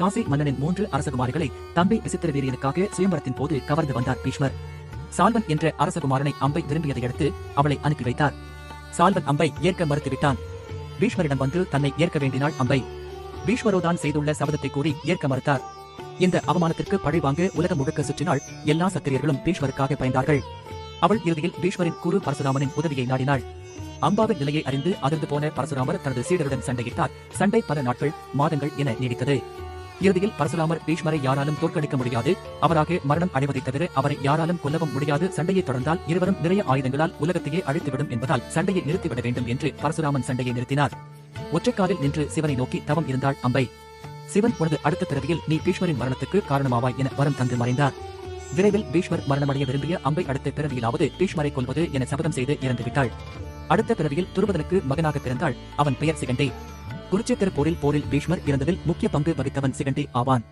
காசி மன்னனின் மூன்று அரசகுமாரிகளை தம்பி விசித்திர வீரியனுக்காக சுயம்பரத்தின் போது கவர்ந்து வந்தார் பீஷ்மர். சால்வன் என்ற அரசகுமாரனை அம்பை விரும்பியதை அடுத்து அவளை அனுப்பி வைத்தார். சால்வன் அம்பை ஏற்க மறுத்துவிட்டான். பீஷ்மரிடம் வந்து தன்னை ஏற்க வேண்டினாள் அம்பை. பீஷ்மரோதான் செய்துள்ள சபதத்தை கூறி ஏற்க மறுத்தார். இந்த அவமானத்திற்கு பழிவாங்க உலகம் முழுக்க சுற்றினால் எல்லா சத்திரியர்களும் பீஷ்மருக்காக பயந்தார்கள். அவள் இறுதியில் பீஷ்மரின் குரு பரசுராமனின் உதவியை நாடினாள். அம்பாவின் நிலையை அறிந்து அதிர்ந்து போன பரசுராமர் தனது சீடருடன் சண்டையிட்டார். சண்டை பல நாட்கள் மாதங்கள் என நீடித்தது. இறுதியில் பரசுராமர் பீஷ்மரை யாராலும் தோற்கடிக்க முடியாது. அவராக மரணம் அடைவதைத் தவிர அவரை யாராலும் கொல்லவும் முடியாது. சண்டையை தொடர்ந்தால் இருவரும் நிறைய ஆயுதங்களால் உலகத்தையே அழித்துவிடும் என்பதால் சண்டையை நிறுத்திவிட வேண்டும் என்று பரசுராமன் சண்டையை நிறுத்தினார். ஒற்றைக்காலில் நின்று சிவனை நோக்கி தவம் இருந்தாள் அம்பை. சிவன் உனது அடுத்த பிறவியில் நீ பீஷ்மரின் மரணத்துக்கு காரணமாவாய் என வரம் தந்து மறைந்தார். விரைவில் பீஷ்மர் மரணமடைய விரும்பிய அம்பை அடுத்த பிறவியிலாவது பீஷ்மரை கொள்வது என சபதம் செய்து இறந்துவிட்டாள். அடுத்த பிறவியில் துருபதனுக்கு மகனாக பிறந்தாள். அவன் பெயர் சிகண்டே. குருச்சேத்திர போரில் போரில் பீஷ்மர் இறந்ததில் முக்கிய பங்கு வகித்தவன் சிகண்டே ஆவான்.